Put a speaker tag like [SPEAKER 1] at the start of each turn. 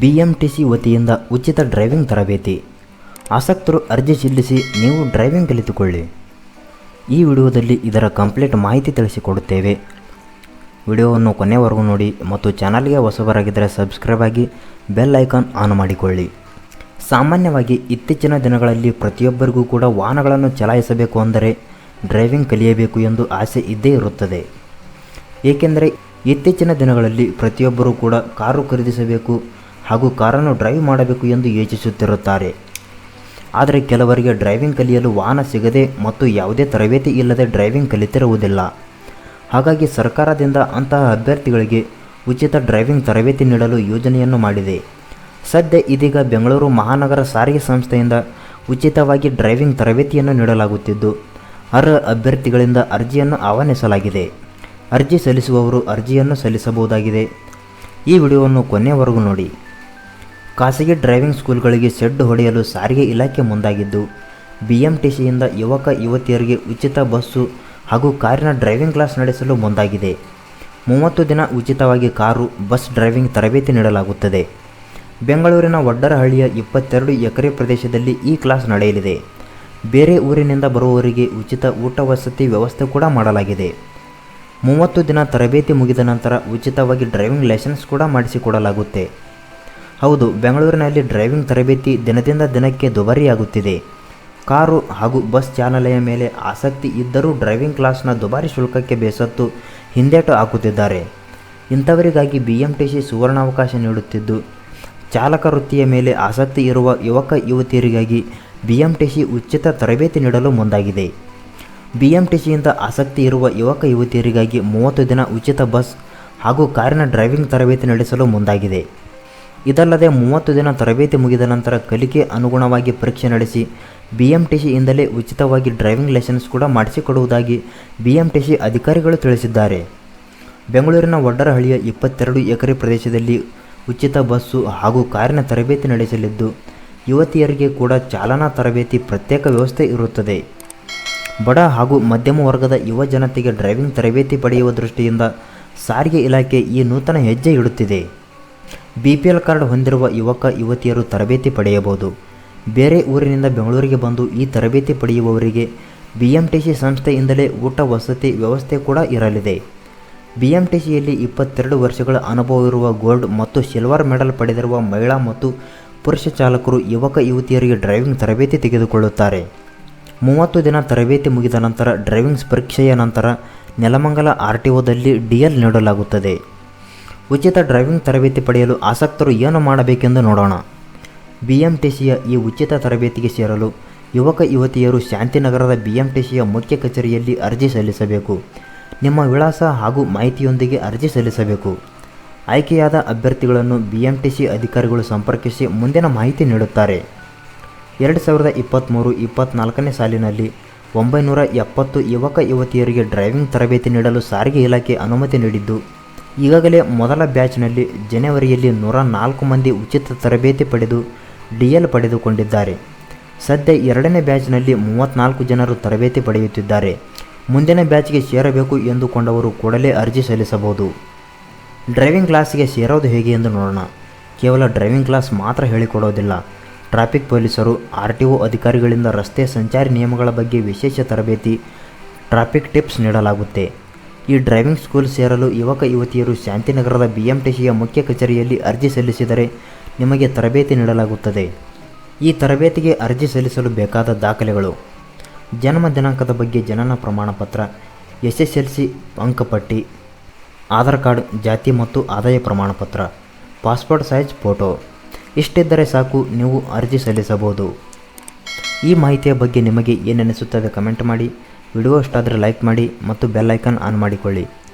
[SPEAKER 1] BMTC ವತಿಯಿಂದ ಉಚಿತ driving ತರಬೇತಿ. ಆಸಕ್ತರು ಅರ್ಜಿ ಸಲ್ಲಿಸಿ ನೀವು ಡ್ರೈವಿಂಗ್ ಕಲಿತುಕೊಳ್ಳಿ. ಈ ವಿಡಿಯೋದಲ್ಲಿ ಇದರ ಕಂಪ್ಲೀಟ್ ಮಾಹಿತಿ ತಿಳಿಸಿಕೊಡುತ್ತೇವೆ. ವಿಡಿಯೋವನ್ನು ಕೊನೆವರೆಗೂ ನೋಡಿ ಮತ್ತು ಚಾನಲ್ಗೆ ಹೊಸಬರಾಗಿದ್ದರೆ ಸಬ್ಸ್ಕ್ರೈಬ್ ಆಗಿ ಬೆಲ್ ಐಕಾನ್ ಆನ್ ಮಾಡಿಕೊಳ್ಳಿ. ಸಾಮಾನ್ಯವಾಗಿ ಇತ್ತೀಚಿನ ದಿನಗಳಲ್ಲಿ ಪ್ರತಿಯೊಬ್ಬರಿಗೂ ಕೂಡ ವಾಹನಗಳನ್ನು ಚಲಾಯಿಸಬೇಕು ಅಂದರೆ ಡ್ರೈವಿಂಗ್ ಕಲಿಯಬೇಕು ಎಂದು ಆಸೆ ಇದ್ದೇ ಇರುತ್ತದೆ. ಏಕೆಂದರೆ ಇತ್ತೀಚಿನ ದಿನಗಳಲ್ಲಿ ಪ್ರತಿಯೊಬ್ಬರೂ ಕೂಡ ಕಾರು ಖರೀದಿಸಬೇಕು ಹಾಗೂ ಕಾರನ್ನು ಡ್ರೈವ್ ಮಾಡಬೇಕು ಎಂದು ಯೋಚಿಸುತ್ತಿರುತ್ತಾರೆ. ಆದರೆ ಕೆಲವರಿಗೆ ಡ್ರೈವಿಂಗ್ ಕಲಿಯಲು ವಾಹನ ಸಿಗದೆ ಮತ್ತು ಯಾವುದೇ ತರಬೇತಿ ಇಲ್ಲದೆ ಡ್ರೈವಿಂಗ್ ಕಲಿತಿರುವುದಿಲ್ಲ. ಹಾಗಾಗಿ ಸರ್ಕಾರದಿಂದ ಅಂತಹ ಅಭ್ಯರ್ಥಿಗಳಿಗೆ ಉಚಿತ ಡ್ರೈವಿಂಗ್ ತರಬೇತಿ ನೀಡಲು ಯೋಜನೆಯನ್ನು ಮಾಡಿದೆ. ಸದ್ಯ ಇದೀಗ ಬೆಂಗಳೂರು ಮಹಾನಗರ ಸಾರಿಗೆ ಸಂಸ್ಥೆಯಿಂದ ಉಚಿತವಾಗಿ ಡ್ರೈವಿಂಗ್ ತರಬೇತಿಯನ್ನು ನೀಡಲಾಗುತ್ತಿದ್ದು, ಅರ್ಹ ಅಭ್ಯರ್ಥಿಗಳಿಂದ ಅರ್ಜಿಯನ್ನು ಆಹ್ವಾನಿಸಲಾಗಿದೆ. ಅರ್ಜಿ ಸಲ್ಲಿಸುವವರು ಅರ್ಜಿಯನ್ನು ಸಲ್ಲಿಸಬಹುದಾಗಿದೆ. ಈ ವಿಡಿಯೋವನ್ನು ಕೊನೆಯವರೆಗೂ ನೋಡಿ. ಖಾಸಗಿ ಡ್ರೈವಿಂಗ್ ಸ್ಕೂಲ್ಗಳಿಗೆ ಸೆಡ್ಡು ಹೊಡೆಯಲು ಸಾರಿಗೆ ಇಲಾಖೆ ಮುಂದಾಗಿದ್ದು, ಬಿಎಂಟಿಸಿಯಿಂದ ಯುವಕ, ಯುವತಿಯರಿಗೆ ಉಚಿತ ಬಸ್ಸು ಹಾಗೂ ಕಾರಿನ ಡ್ರೈವಿಂಗ್ ಕ್ಲಾಸ್ ನಡೆಸಲು ಮುಂದಾಗಿದೆ. ಮೂವತ್ತು ದಿನ ಉಚಿತವಾಗಿ ಕಾರು, ಬಸ್ ಡ್ರೈವಿಂಗ್ ತರಬೇತಿ ನೀಡಲಾಗುತ್ತದೆ. ಬೆಂಗಳೂರಿನ ಒಡ್ಡರಹಳ್ಳಿಯ ಇಪ್ಪತ್ತೆರಡು ಎಕರೆ ಪ್ರದೇಶದಲ್ಲಿ ಈ ಕ್ಲಾಸ್ ನಡೆಯಲಿದೆ. ಬೇರೆ ಊರಿನಿಂದ ಬರುವವರಿಗೆ ಉಚಿತ ಊಟ ವಸತಿ ವ್ಯವಸ್ಥೆ ಕೂಡ ಮಾಡಲಾಗಿದೆ. ಮೂವತ್ತು ದಿನ ತರಬೇತಿ ಮುಗಿದ ನಂತರ ಉಚಿತವಾಗಿ ಡ್ರೈವಿಂಗ್ ಲೈಸೆನ್ಸ್ ಕೂಡ ಮಾಡಿಸಿಕೊಡಲಾಗುತ್ತೆ. ಹೌದು, ಬೆಂಗಳೂರಿನಲ್ಲಿ ಡ್ರೈವಿಂಗ್ ತರಬೇತಿ ದಿನದಿಂದ ದಿನಕ್ಕೆ ದುಬಾರಿಯಾಗುತ್ತಿದೆ. ಕಾರು ಹಾಗೂ ಬಸ್ ಚಾಲನೆಯ ಮೇಲೆ ಆಸಕ್ತಿ ಇದ್ದರೂ ಡ್ರೈವಿಂಗ್ ಕ್ಲಾಸ್ನ ದುಬಾರಿ ಶುಲ್ಕಕ್ಕೆ ಬೇಸತ್ತು ಹಿಂದೇಟು ಹಾಕುತ್ತಿದ್ದಾರೆ. ಇಂಥವರಿಗಾಗಿ ಬಿ ಎಂ ಟಿ ಸಿ ಸುವರ್ಣಾವಕಾಶ ನೀಡುತ್ತಿದ್ದು, ಚಾಲಕ ವೃತ್ತಿಯ ಮೇಲೆ ಆಸಕ್ತಿ ಇರುವ ಯುವಕ ಯುವತಿಯರಿಗಾಗಿ ಬಿ ಎಂ ಟಿ ಸಿ ಉಚಿತ ತರಬೇತಿ ನೀಡಲು ಮುಂದಾಗಿದೆ. ಬಿ ಎಂ ಟಿ ಸಿಯಿಂದ ಆಸಕ್ತಿ ಇರುವ ಯುವಕ ಯುವತಿಯರಿಗಾಗಿ ಮೂವತ್ತು ದಿನ ಉಚಿತ ಬಸ್ ಹಾಗೂ ಕಾರಿನ ಡ್ರೈವಿಂಗ್ ತರಬೇತಿ ನಡೆಸಲು ಮುಂದಾಗಿದೆ. ಇದಲ್ಲದೆ ಮೂವತ್ತು ದಿನ ತರಬೇತಿ ಮುಗಿದ ನಂತರ ಕಲಿಕೆ ಅನುಗುಣವಾಗಿ ಪರೀಕ್ಷೆ ನಡೆಸಿ ಬಿ ಎಂ ಟಿ ಸಿಯಿಂದಲೇ ಉಚಿತವಾಗಿ ಡ್ರೈವಿಂಗ್ ಲೈಸೆನ್ಸ್ ಕೂಡ ಮಾಡಿಸಿಕೊಡುವುದಾಗಿ ಬಿ ಎಂ ಟಿ ಸಿ ಅಧಿಕಾರಿಗಳು ತಿಳಿಸಿದ್ದಾರೆ. ಬೆಂಗಳೂರಿನ ಒಡ್ಡರಹಳ್ಳಿಯ ಇಪ್ಪತ್ತೆರಡು ಎಕರೆ ಪ್ರದೇಶದಲ್ಲಿ ಉಚಿತ ಬಸ್ಸು ಹಾಗೂ ಕಾರಿನ ತರಬೇತಿ ನಡೆಸಲಿದ್ದು, ಯುವತಿಯರಿಗೆ ಕೂಡ ಚಾಲನಾ ತರಬೇತಿ ಪ್ರತ್ಯೇಕ ವ್ಯವಸ್ಥೆ ಇರುತ್ತದೆ. ಬಡ ಹಾಗೂ ಮಧ್ಯಮ ವರ್ಗದ ಯುವ ಜನತೆಗೆ ಡ್ರೈವಿಂಗ್ ತರಬೇತಿ ಪಡೆಯುವ ದೃಷ್ಟಿಯಿಂದ ಸಾರಿಗೆ ಇಲಾಖೆ ಈ ನೂತನ ಹೆಜ್ಜೆ ಇಡುತ್ತಿದೆ. ಬಿ ಪಿ ಎಲ್ ಕಾರ್ಡ್ ಹೊಂದಿರುವ ಯುವಕ, ಯುವತಿಯರು ತರಬೇತಿ ಪಡೆಯಬಹುದು. ಬೇರೆ ಊರಿನಿಂದ ಬೆಂಗಳೂರಿಗೆ ಬಂದು ಈ ತರಬೇತಿ ಪಡೆಯುವವರಿಗೆ ಬಿ ಎಂ ಟಿ ಸಿ ಸಂಸ್ಥೆಯಿಂದಲೇ ಊಟ, ವಸತಿ ವ್ಯವಸ್ಥೆ ಕೂಡ ಇರಲಿದೆ. ಬಿ ಎಂ ಟಿ ಸಿಯಲ್ಲಿ ಇಪ್ಪತ್ತೆರಡು ವರ್ಷಗಳ ಅನುಭವವಿರುವ ಗೋಲ್ಡ್ ಮತ್ತು ಸಿಲ್ವರ್ ಮೆಡಲ್ ಪಡೆದಿರುವ ಮಹಿಳಾ ಮತ್ತು ಪುರುಷ ಚಾಲಕರು ಯುವಕ, ಯುವತಿಯರಿಗೆ ಡ್ರೈವಿಂಗ್ ತರಬೇತಿ ತೆಗೆದುಕೊಳ್ಳುತ್ತಾರೆ. ಮೂವತ್ತು ದಿನ ತರಬೇತಿ ಮುಗಿದ ನಂತರ ಡ್ರೈವಿಂಗ್ ಪರೀಕ್ಷೆಯ ನಂತರ ನೆಲಮಂಗಲ ಆರ್ ಟಿ ಒದಲ್ಲಿ ಡಿಎಲ್ ನೀಡಲಾಗುತ್ತದೆ. ಉಚಿತ ಡ್ರೈವಿಂಗ್ ತರಬೇತಿ ಪಡೆಯಲು ಆಸಕ್ತರು ಏನು ಮಾಡಬೇಕೆಂದು ನೋಡೋಣ. ಬಿ ಎಂ ಟಿ ಈ ಉಚಿತ ತರಬೇತಿಗೆ ಸೇರಲು ಯುವಕ ಯುವತಿಯರು ಶಾಂತಿನಗರದ ಬಿ ಎಂ ಟಿ ಮುಖ್ಯ ಕಚೇರಿಯಲ್ಲಿ ಅರ್ಜಿ ಸಲ್ಲಿಸಬೇಕು. ನಿಮ್ಮ ವಿಳಾಸ ಹಾಗೂ ಮಾಹಿತಿಯೊಂದಿಗೆ ಅರ್ಜಿ ಸಲ್ಲಿಸಬೇಕು. ಆಯ್ಕೆಯಾದ ಅಭ್ಯರ್ಥಿಗಳನ್ನು ಬಿ ಎಂ ಟಿ ಸಿ ಅಧಿಕಾರಿಗಳು ಸಂಪರ್ಕಿಸಿ ಮುಂದಿನ ಮಾಹಿತಿ ನೀಡುತ್ತಾರೆ. ಎರಡು ಸಾವಿರದ ಇಪ್ಪತ್ತ್ಮೂರು ಇಪ್ಪತ್ತ್ನಾಲ್ಕನೇ ಸಾಲಿನಲ್ಲಿ ಒಂಬೈನೂರ ಎಪ್ಪತ್ತು ಯುವಕ ಯುವತಿಯರಿಗೆ ಡ್ರೈವಿಂಗ್ ತರಬೇತಿ ನೀಡಲು ಸಾರಿಗೆ ಇಲಾಖೆ ಅನುಮತಿ ನೀಡಿದ್ದು ಈಗಾಗಲೇ ಮೊದಲ ಬ್ಯಾಚ್ನಲ್ಲಿ ಜನವರಿಯಲ್ಲಿ ನೂರ ನಾಲ್ಕು ಮಂದಿ ಉಚಿತ ತರಬೇತಿ ಪಡೆದು ಡಿ ಎಲ್ ಪಡೆದುಕೊಂಡಿದ್ದಾರೆ. ಸದ್ಯ ಎರಡನೇ ಬ್ಯಾಚ್ನಲ್ಲಿ ಮೂವತ್ತ್ನಾಲ್ಕು ಜನರು ತರಬೇತಿ ಪಡೆಯುತ್ತಿದ್ದಾರೆ. ಮುಂದಿನ ಬ್ಯಾಚ್ಗೆ ಸೇರಬೇಕು ಎಂದುಕೊಂಡವರು ಕೂಡಲೇ ಅರ್ಜಿ ಸಲ್ಲಿಸಬಹುದು. ಡ್ರೈವಿಂಗ್ ಕ್ಲಾಸ್ಗೆ ಸೇರೋದು ಹೇಗೆ ಎಂದು ನೋಡೋಣ. ಕೇವಲ ಡ್ರೈವಿಂಗ್ ಕ್ಲಾಸ್ ಮಾತ್ರ ಹೇಳಿಕೊಡೋದಿಲ್ಲ. ಟ್ರಾಫಿಕ್ ಪೊಲೀಸರು, ಆರ್ ಟಿ ಒ ಅಧಿಕಾರಿಗಳಿಂದ ರಸ್ತೆ ಸಂಚಾರಿ ನಿಯಮಗಳ ಬಗ್ಗೆ ವಿಶೇಷ ತರಬೇತಿ, ಟ್ರಾಫಿಕ್ ಟಿಪ್ಸ್ ನೀಡಲಾಗುತ್ತೆ. ಈ ಡ್ರೈವಿಂಗ್ ಸ್ಕೂಲ್ ಸೇರಲು ಯುವಕ ಯುವತಿಯರು ಶಾಂತಿನಗರದ ಬಿ ಎಂ ಟಿ ಸಿಯ ಮುಖ್ಯ ಕಚೇರಿಯಲ್ಲಿ ಅರ್ಜಿ ಸಲ್ಲಿಸಿದರೆ ನಿಮಗೆ ತರಬೇತಿ ನೀಡಲಾಗುತ್ತದೆ. ಈ ತರಬೇತಿಗೆ ಅರ್ಜಿ ಸಲ್ಲಿಸಲು ಬೇಕಾದ ದಾಖಲೆಗಳು. ಜನ್ಮ ದಿನಾಂಕದ ಬಗ್ಗೆ ಜನನ ಪ್ರಮಾಣ ಪತ್ರ ಎಸ್ ಎಸ್ ಎಲ್ ಸಿ ಅಂಕಪಟ್ಟಿ ಆಧಾರ್ ಕಾರ್ಡ್ ಜಾತಿ ಮತ್ತು ಆದಾಯ ಪ್ರಮಾಣ ಪತ್ರ ಪಾಸ್ಪೋರ್ಟ್ ಸೈಜ್ ಫೋಟೋ, ಇಷ್ಟಿದ್ದರೆ ಸಾಕು ನೀವು ಅರ್ಜಿ ಸಲ್ಲಿಸಬಹುದು. ಈ ಮಾಹಿತಿಯ ಬಗ್ಗೆ ನಿಮಗೆ ಏನೆನಿಸುತ್ತದೆ ಕಮೆಂಟ್ ಮಾಡಿ. ವಿಡಿಯೋ ಇಷ್ಟಾದರೆ ಲೈಕ್ ಮಾಡಿ ಮತ್ತು ಬೆಲ್ ಐಕಾನ್ ಆನ್ ಮಾಡಿಕೊಳ್ಳಿ.